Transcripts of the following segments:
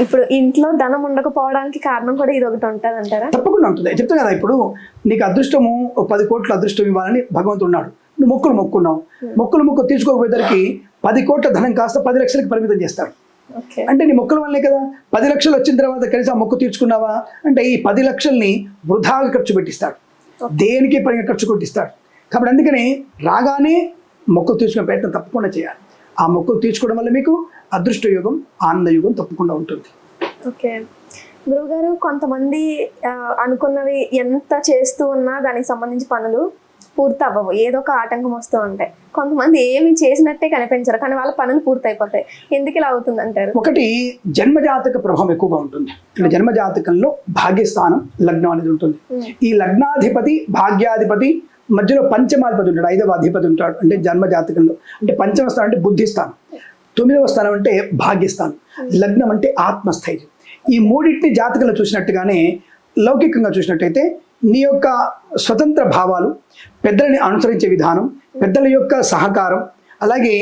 ఇప్పుడు ఇంట్లో ధనం ఉండకపోవడానికి కారణం కూడా ఇది ఒకటి ఉంటుంది అంటారా? తప్పకుండా ఉంటుంది. చెప్తా కదా ఇప్పుడు నీకు అదృష్టము ఒక పది కోట్ల అదృష్టం ఇవ్వాలని భగవంతుడు ఉన్నాడు. నువ్వు మొక్కులు మొక్కున్నావు. మొక్కులు మొక్కు తీసుకోకపోయేసరికి పది కోట్ల ధనం కాస్త పది లక్షలకి పరిమితం చేస్తాడు. అంటే నీ మొక్కల వల్లే కదా? పది లక్షలు వచ్చిన తర్వాత కనీసం ఆ మొక్కు తీర్చుకున్నావా? అంటే ఈ పది లక్షల్ని వృధాగా ఖర్చు పెట్టిస్తాడు. దేనికి పనిగా ఖర్చు కొట్టిస్తాడు? కాబట్టి అందుకని రాగానే మొక్కు తీర్చుకునే ప్రయత్నం తప్పకుండా చేయాలి. ఆ మొక్కు తీర్చుకోవడం వల్ల మీకు అదృష్ట యుగం ఆనంద యుగం తప్పకుండా ఉంటుంది. ఓకే. గురువుగారు కొంతమంది అనుకున్నవి ఎంత చేస్తూ ఉన్నా దానికి సంబంధించి పనులు పూర్తి అవ్వవు ఏదో ఒక ఆటంకం వస్తూ ఉంటాయి. కొంతమంది ఏమి చేసినట్టే కనిపించరు కానీ వాళ్ళ పనులు పూర్తి అయిపోతాయి ఎందుకు ఇలా అవుతుంది అంటారు ఒకటి జన్మజాతక ప్రభావం ఎక్కువగా ఉంటుంది. అంటే జన్మజాతకంలో భాగ్యస్థానం లగ్నం అనేది ఉంటుంది. ఈ లగ్నాధిపతి భాగ్యాధిపతి మధ్యలో పంచమాధిపతి ఉంటాడు ఐదవ అధిపతి ఉంటాడు. అంటే జన్మజాతకంలో. అంటే పంచమ స్థానం అంటే బుద్ధిస్థానం. తొమ్మిదవ స్థానం అంటే భాగ్యస్థానం. లగ్నం అంటే ఆత్మస్థైర్యం. ఈ మూడింటిని జాతకంలో చూసినట్టుగానే లౌకికంగా చూసినట్టయితే నీ యొక్క స్వతంత్ర భావాలు పెద్దలని అనుసరించే విధానం పెద్దల యొక్క సహకారం అలాగే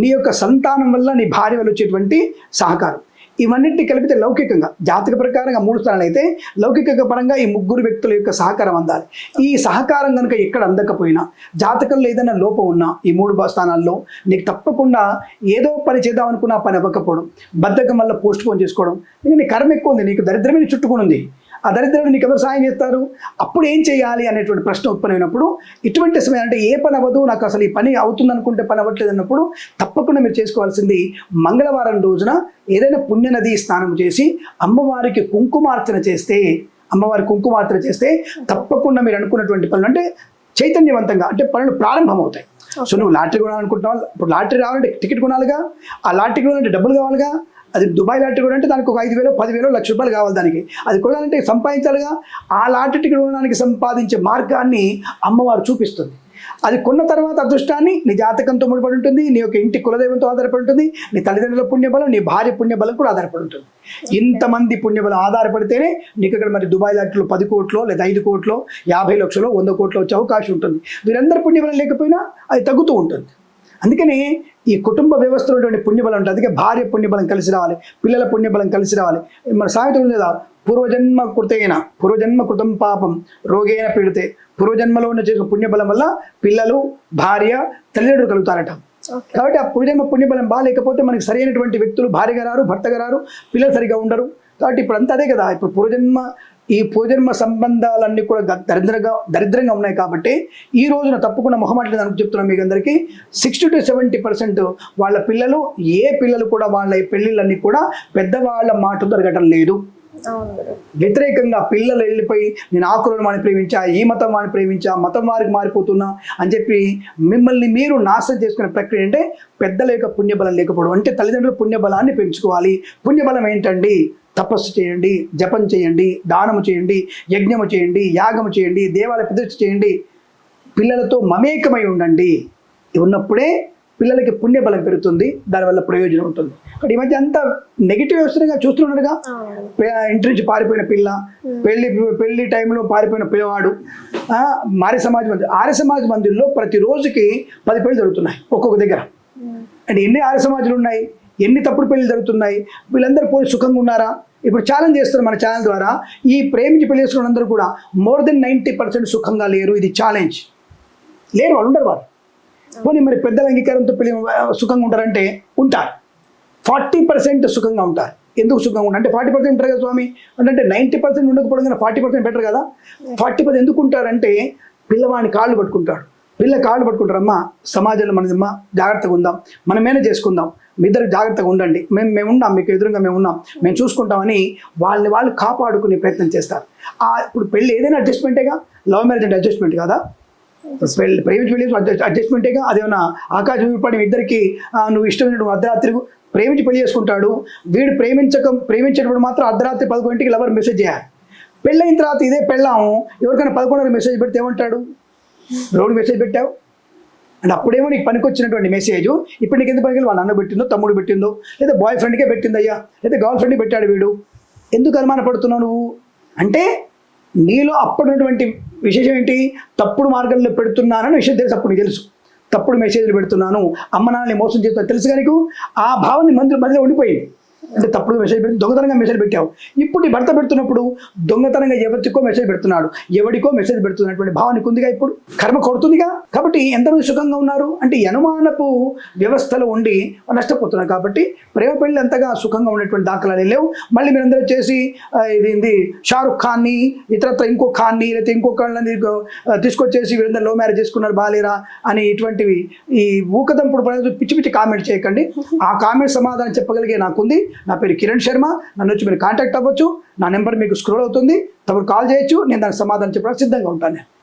నీ యొక్క సంతానం వల్ల నీ భార్య వల్ల వచ్చేటువంటి సహకారం. ఇవన్నింటినీ కలిపితే లౌకికంగా జాతక ప్రకారంగా మూడు స్థానాలు అయితే లౌకిక పరంగా ఈ ముగ్గురు వ్యక్తుల యొక్క సహకారం అందాలి. ఈ సహకారం కనుక ఎక్కడ అందకపోయినా జాతకంలో ఏదైనా లోపం ఉన్నా ఈ మూడు స్థానాల్లో నీకు తప్పకుండా ఏదో పని చేద్దాం అనుకున్నా పని అవ్వకపోవడం బద్ధకం వల్ల పోస్ట్ పోన్ చేసుకోవడం ఇంకా నీ కర్మ ఎక్కువ ఉంది నీకు దరిద్రమైన చుట్టుకుని ఉంది ఆ దరిద్రుడు నీకు ఎవరు సాయం చేస్తారు? అప్పుడు ఏం చేయాలి అనేటువంటి ప్రశ్న ఉత్పన్నమైనప్పుడు ఇటువంటి సమయం అంటే ఏ పని అవ్వదు నాకు అసలు ఈ పని అవుతుంది అనుకుంటే పని అవ్వట్లేదు అన్నప్పుడు తప్పకుండా మీరు చేసుకోవాల్సింది మంగళవారం రోజున ఏదైనా పుణ్యనది స్నానం చేసి అమ్మవారికి కుంకుమార్చన చేస్తే అమ్మవారి కుంకుమార్చన చేస్తే తప్పకుండా మీరు అనుకున్నటువంటి పనులు అంటే చైతన్యవంతంగా అంటే పనులు ప్రారంభమవుతాయి. సో నువ్వు లాటరీ కొనాలనుకుంటున్నావు? ఇప్పుడు లాటరీ రావాలంటే టికెట్ కొనాలిగా? ఆ లాటరీ కొనాలంటే డబ్బులు కావాలిగా? అది దుబాయ్ లాటరీ కూడా అంటే దానికి ఒక ఐదు వేలు పదివేలు లక్ష రూపాయలు కావాలి దానికి. అది కొనాలంటే సంపాదించాలిగా? ఆ లాటరీ టికెట్ కొనడానికి సంపాదించే మార్గాన్ని అమ్మవారు చూపిస్తుంది. అది కొన్న తర్వాత అదృష్టాన్ని నీ జాతకంతో ముడిపడి ఉంటుంది నీ యొక్క ఇంటి కులదైవంతో ఆధారపడి ఉంటుంది నీ తల్లిదండ్రుల పుణ్యబలం నీ భార్య పుణ్యబలం కూడా ఆధారపడి ఉంటుంది ఇంతమంది పుణ్యబలం ఆధారపడితేనే నీకు ఇక్కడ మరి దుబాయ్ లాంటిలో పది కోట్లో లేదా ఐదు కోట్లో యాభై లక్షలో వంద కోట్లో వచ్చే అవకాశం ఉంటుంది. వీరందరి పుణ్యబలం లేకపోయినా అది తగ్గుతూ ఉంటుంది. అందుకని ఈ కుటుంబ వ్యవస్థలో ఉన్నటువంటి పుణ్యబలం ఉంటుంది. అందుకే భార్య పుణ్యబలం కలిసి రావాలి పిల్లల పుణ్యబలం కలిసి రావాలి. మన సాయంత్రం లేదా పూర్వజన్మ కృతైన పూర్వజన్మ కృతం పాపం రోగేన పీడితే. పూర్వజన్మలో ఉన్న చేసిన పుణ్యబలం వల్ల పిల్లలు భార్య తల్లిదండ్రులు కలుగుతారట. కాబట్టి ఆ పూర్వజన్మ పుణ్యబలం బాగాలేకపోతే మనకి సరైనటువంటి వ్యక్తులు భార్యగా రారు భర్తగా రారు పిల్లలు సరిగా ఉండరు. కాబట్టి ఇప్పుడు అంతా అదే కదా ఇప్పుడు పూర్వజన్మ ఈ పూర్వజన్మ సంబంధాలన్నీ కూడా దరిద్రంగా దరిద్రంగా ఉన్నాయి కాబట్టి ఈ రోజున తప్పకుండా మొహమాటలు అనుకు చెప్తున్నాం మీకు అందరికీ. సిక్స్టీ టు సెవెంటీ పర్సెంట్ వాళ్ళ పిల్లలు ఏ పిల్లలు కూడా వాళ్ళ పెళ్ళిళ్ళన్నీ కూడా పెద్దవాళ్ళ మాట జరగటం లేదు. వ్యతిరేకంగా పిల్లలు వెళ్ళిపోయి నేను ఆకులను కులం వాడిని ప్రేమించా ఈ మతం వాడిని ప్రేమించా మతం వారికి మారిపోతున్నా అని చెప్పి మిమ్మల్ని మీరు నాశనం చేసుకునే ప్రక్రియ అంటే పెద్దల యొక్క పుణ్యబలం లేకపోవడం. అంటే తల్లిదండ్రుల పుణ్యబలాన్ని పెంచుకోవాలి. పుణ్యబలం ఏంటండి? తపస్సు చేయండి జపం చేయండి దానము చేయండి యజ్ఞము చేయండి యాగము చేయండి దేవాలయ ప్రతిష్ఠ చేయండి. పిల్లలతో మమేకమై ఉండండి. ఉన్నప్పుడే పిల్లలకి పుణ్యబలం పెరుగుతుంది దానివల్ల ప్రయోజనం ఉంటుంది. ఈ మధ్య అంతా నెగిటివ్ వ్యవస్థగా చూస్తున్నాడుగా. పే- ఇంటి నుంచి పారిపోయిన పిల్ల పెళ్ళి పెళ్ళి టైంలో పారిపోయిన పిల్లవాడు ఆర్య సమాజ్ మందిర్ ఆర్య సమాజ్ మందిర్లో ప్రతి రోజుకి పది పెళ్ళి జరుగుతున్నాయి ఒక్కొక్క దగ్గర. అంటే ఎన్ని ఆర్య సమాజాలు ఉన్నాయి ఎన్ని తప్పుడు పెళ్ళి జరుగుతున్నాయి వీళ్ళందరూ పోయి సుఖంగా ఉన్నారా? ఇప్పుడు ఛాలెంజ్ చేస్తున్నారు మన ఛానల్ ద్వారా. ఈ ప్రేమించి పెళ్ళి చేసుకున్న అందరూ కూడా మోర్ దెన్ నైంటీ పర్సెంట్ సుఖంగా లేరు. ఇది ఛాలెంజ్. లేరు వాళ్ళు ఉండరు వాళ్ళు. పోనీ మరి పెద్దల అంగీకారంతో పెళ్ళి సుఖంగా ఉంటారంటే ఉంటారు. ఫార్టీ పర్సెంట్ సుఖంగా ఉంటారు. ఎందుకు సుఖంగా ఉంటారు? అంటే ఫార్టీ పర్సెంట్ ఉంటారు కదా స్వామి? అంటే నైంటీ పర్సెంట్ ఉండకపోవడం కానీ ఫార్టీ పర్సెంట్ బెటర్ కదా? ఫార్టీ పర్సెంట్ ఎందుకు ఉంటారంటే పిల్లవాడిని కాళ్ళు పట్టుకుంటాడు. పిల్ల కాళ్ళు పట్టుకుంటారమ్మా సమాజంలో మనదమ్మా జాగ్రత్తగా ఉందాం. మనం మేనేజ్ చేసుకుందాం? మీ ఇద్దరు జాగ్రత్తగా ఉండండి. మేము మేము ఉన్నాం మీకు ఎదురుగా మేము ఉన్నాం. మేము చూసుకుంటామని వాళ్ళని వాళ్ళు కాపాడుకునే ప్రయత్నం చేస్తారు. ఆ ఇప్పుడు పెళ్ళి ఏదైనా అడ్జస్ట్మెంటేగా లవ్ మ్యారేజ్ అంటే అడ్జస్ట్మెంట్ కదా? ప్రేమించి పెళ్ళి అడ్జస్ట్మెంటేగా అదేమన్నా ఆకాశం విప్పడి ఇద్దరికి నువ్వు ఇష్టమైన నువ్వు అర్ధరాత్రి ప్రేమించి పెళ్ళి చేసుకుంటాడు. వీడు ప్రేమించక ప్రేమించేటప్పుడు మాత్రం అర్ధరాత్రి పదకొండింటికి లవర్ మెసేజ్ చేయాలి. పెళ్ళైన తర్వాత ఇదే పెళ్ళాము ఎవరికైనా పదకొండు మెసేజ్ పెడితే ఏమంటాడు? రోడ్డు మెసేజ్ పెట్టావు? అంటే అప్పుడేమో నీకు పనికొచ్చినటువంటి మెసేజ్ ఇప్పుడు నీకు ఎందుకు పనికి వాళ్ళ అన్న పెట్టిందో తమ్ముడు పెట్టిందో లేదా బాయ్ ఫ్రెండ్కే పెట్టిందయ్యా లేదా గర్ల్ ఫ్రెండ్కి పెట్టాడు వీడు. ఎందుకు అనుమానపడుతున్నావు నువ్వు? అంటే నీలో అప్పుడున్నటువంటి విశేషం ఏంటి తప్పుడు మార్గంలో పెడుతున్నానని విషయం తెలుసు అప్పుడు తెలుసు. తప్పుడు మెసేజ్లు పెడుతున్నాను. అమ్మ నాన్నని మోసం చేస్తున్నా తెలుసు కనుక నీకు? ఆ భావాన్ని మందులు మధ్యలో ఉండిపోయింది అంటే తప్పుడు మెసేజ్ పెట్టి దొంగతనంగా మెసేజ్ పెట్టావు. ఇప్పుడు నీ భర్త పెడుతున్నప్పుడు దొంగతనంగా ఎవరికో మెసేజ్ పెడుతున్నాడు. ఎవరికో మెసేజ్ పెడుతున్నటువంటి భావన ఉందిగా ఇప్పుడు? కర్మ కొడుతుందిగా కాబట్టి ఎంతమంది సుఖంగా ఉన్నారు? అంటే అనుమానపు వ్యవస్థలో ఉండి నష్టపోతున్నారు. కాబట్టి ప్రేమ పెళ్ళి అంతగా సుఖంగా ఉన్నటువంటి దాఖలాలు లేవు. మళ్ళీ మీరందరూ చేసి ఇది షారుఖ్ ఖాన్ని ఇతరత్ర ఇంకో ఖాన్ని లేకపోతే ఇంకొకళ్ళని తీసుకొచ్చేసి వీరందరూ లవ్ మ్యారేజ్ చేసుకున్నారు బాలేరా అని ఇటువంటివి ఈ ఊకదంపుడు పిచ్చి పిచ్చి కామెంట్ చేయకండి. ఆ కామెంట్ సమాధానం చెప్పగలిగే నాకుంది. నా పేరు కిరణ్ శర్మ. నన్ను వచ్చి మీరు కాంటాక్ట్ అవ్వచ్చు. నా నెంబర్ మీకు స్క్రోల్ అవుతుంది. తప్పుడు కాల్ చేయొచ్చు. నేను దానికి సమాధానం చెప్పడానికి సిద్ధంగా ఉంటాను.